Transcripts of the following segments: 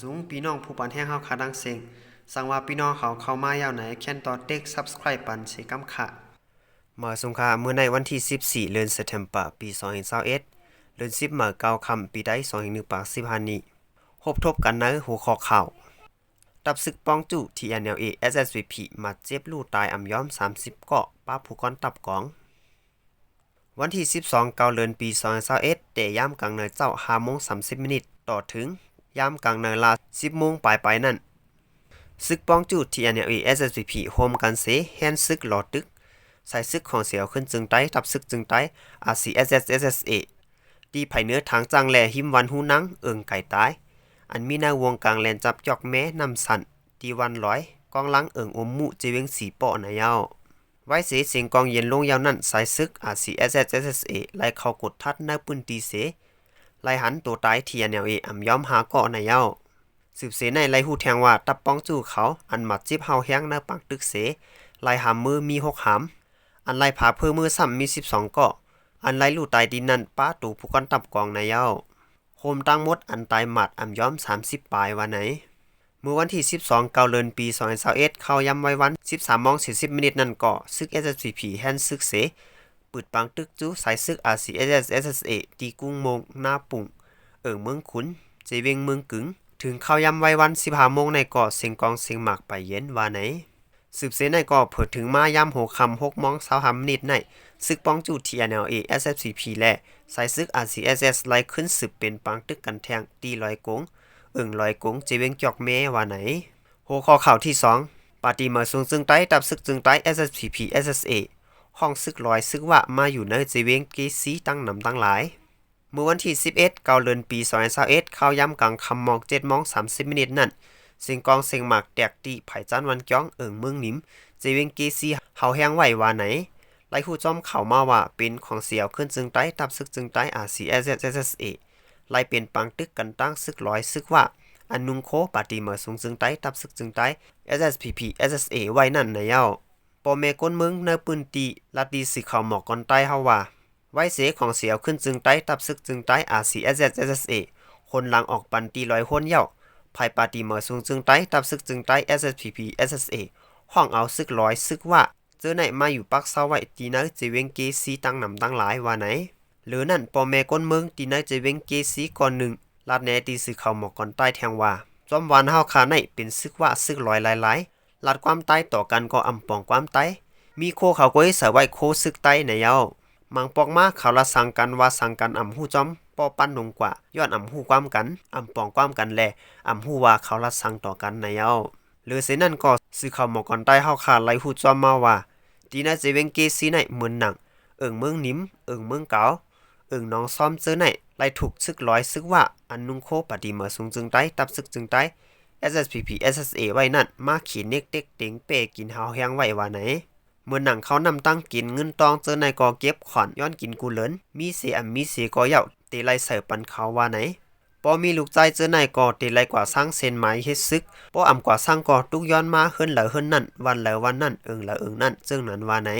สูงพี่น้องผู้ปันแห้งเฮาคาดังเซงสั่งว่าพี่น้องเขาเข้ามายาวไหนแค่นต่อเต็ก subscribe ปันเสกำค่ะมาสงค่ามื้อในวันที่ 14เดือนเซปเทมเบอร์ปี2021เดือน10มาเก้าคำปีใด2015นี้พบทบกันในหัวข้อข่าวตับศึกป้องจู่ TNLA SSVP มาเจ็บลู่ตายอ่ำย้อม 30 เกาะป้าผู้กอนตับกอง วันที่ 12 เกาเดือนปี2021แต่ย่ามกลางเนินเจ้า5โมง30 มินิตต่อถึง ยามกลางเนินลา10โมงปลายไปนั่นซึกป้องจู่ TNLA SSVP โฮมกันเสแฮนซึกหลอดตึกใส่ซึกของเสียวขึ้นจึงไต้ตับซึกจึงไต้ RCSS SSA ดีไผเนื้อทางจังแลหิมวันหูนัง เอิงไก่ตาย อันมีหน้าวงกลางแลนจับจอกแม้นำสันตีวันร้อยกองหลังเอิงอมมุเจเวงสีเปาะนายาวไว้เสเสียงกองเย็นลงยาวนั่นสายซึก RCSS SSA ไล่เข้ากดทัดหน้าปืนตีเส ไลหันตัวตาย TNLA อ่ำย้อมหาเกาะนายาสืบเสในไล่หูแทงว่าตับป้องจู่เขาอันหมัดจิบเฮาแห้งหน้าปังตึกเสไลหามมือมีหกหามอันไลผาเพื่อมือซ้ำมี12เกาะอันไลลู่ตายดินนั่นป้าตูผู้กันตับกองนายาโฮมตั้งมดอันตายหมัดอ่ำย้อม30ปลายวันไหนเมื่อวันที่ 12เกาเดือนปี2021เข้าย้ำไว้วัน 13โมง40มินิตนั่นก่อซึก SSPP แฮนซึกเส ปืดปังตึกจู้สายซึก RCSS SSA ตีกุ้งโมงหน้าปุ่ง เอิงเมืองขุนเจเวงเมืองกึงถึงเข้ายำไว้วัน15โมงในก่อเสียงกองเสียงหมากไปเย็นว่าไหน สืบเสในก่อเผิดถึงมายำโหคำ6โมง25มินิตในซึกป้องจู่ TNLA SFCP และสายซึก RCSS ไล่ขึ้นสืบเป็นปังตึกกันแทงตีลอยกงเอิงลอยกงเจเวงจอกเมว่าไหนหัวข้อข่าวที่2ปาตีเมอร์ซุงจึงไต้ตับซึกจึงไต้ SSPP SSA ห้องซึกลอยซึกว่ามาอยู่ในเจเวงเกซีตั้งนำตั้งหลาย เมื่อวันที่ 11 เกาเดือนปี2021เข้าย่ำกลางคำมอง7โมง30มินิตนั่นเสียงกองเสียงหมากแตกตีไผ่จันวันจ้องเอิงเมืองนิมเจเวงเกซีเฮาแห้งไหวว่าไหนไล่ผู้จอมเข้ามาว่าเป็นของเสียวขึ้นจึงไต้ตับซึกจึงไต้ RCSSA ไล่เป็นปังตึกกันตั้งซึกลอยซึกว่าอันนุงโคปาติเมอสูงจึงไต้ตับซึกจึงไต้ SSPP SSA ไว้นั่นนะเย้า ปอเมก้นเมืองเนปืนตีลัดดีสิเขาหมอกก่อนใต้เฮาว่า ไว้เสของเสียวขึ้นจึงไต้ตับซึกจึงไต้ RCSS SSA คนหลังออกปันตีลอยคนเย้าภายปาติเมอสูงจึงไต้ตับซึกจึงไต้ SSPP SSA ห้องเอาซึกลอยซึกว่า เจอไหนมาอยู่ปักเซาไว้ตีนักเจเวงเกซีตั้งนำตั้งหลายว่าไหน หรือนั่นปอแม่ก้นเมืองตีนักเจเวงเกซีก่อนหนึ่งลาดแนตีสึกเขาหมอกก่อนใต้แทงว่าจอมวานเฮาคาในเป็นซึกว่าซึกลอยหลายๆ ลาดความใต้ต่อกันก็อำปองความใต้มีโคเขาก้อยเสไว้โคซึกใต้ในเยามังปอกมาเขาละสั่งกันว่าสั่งกันอำหู้จอมปอปั้นลงกว่าย้อนอำหู้ความกันอำปองความกันแลอำหู้ว่าเขาละสั่งต่อกันในเยาหรือเสนั่นก็ซึกเขาหมอกก่อนใต้เฮาคาไล่หู้จอมมาว่าตีน่าจะเวงเกซีในเหมือนหนังเอิงเมืองนิมเอิงเมืองเกาเอิงน้องซ้อมเจอไหนไล่ถูกซึกร้อยซึกว่าอันนุงโคปฏิเมอสูงจึงใต้ตับซึกจึงใต้ SSPP SSA ไว้นั่น มาขีเน็กเด็กเต็งเปกินเฮาแฮงไว้ว่าไหนเมื่อหนังเขานำตั้งกินเงินตองเจอในกอเก็บขอนย้อนกินกูเหลินมีเสียมีเสียกอเหย่าเตไลเสิร์ปันเขาว่าไหนปอมีลูกใจเจอในกอเตไลกว่าสร้างเซนไม้เฮ็ดซึกปออำกว่าสร้างกอทุกย้อนมาเฮินเหลอเฮิรนนั่น วันเหลอวันนั่นเอิงเหลอเอิงนั่นจึงนั้นว่าไหน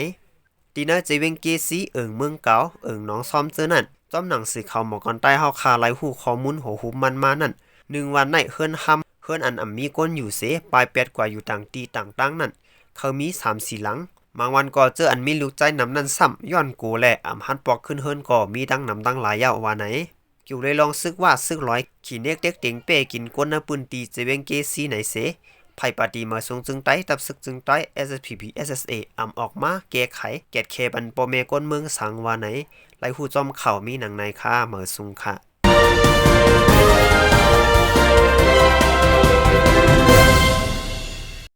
ตีนอเจเวงเกซีเอิงเมืองเกาเอิงน้องซ้อมเจอนั่นจอมหนังสือเขาหมอกอนใต้เฮาคาไลหูข้อมูลโหหุมมันมานั่นหนึ่งวันในเฮิรนห้ เฮิรนอันอ่ำมีก้นอยู่เสปลายแปดกว่าอยู่ต่างตีต่างตั้งนั่น เขามีสามสี่หลัง บางวันก็เจออันมีลูกใจนำนั่นซ้ำย้อนกูแหละอ่ำหันปอกขึ้นเฮิรนก็มีดังนำดังหลายยาวว่าไหนกิวเลยลองซึกว่าซึกร้อย ขี่เนกเด็กเต็งเป้กินก้นน้ำปืนตีเจเวงเกซีไหนเสไผ่ปาตีมาทรงจึงไต้ตับซึกจึงไต้ SSPP SSA อ่ำออกมาแก้ไข แกดเคบันปอเมก้นเมืองสังว่าไหนไล่หูจอมเข่ามีหนังในค่าเหมือซุงค่ะ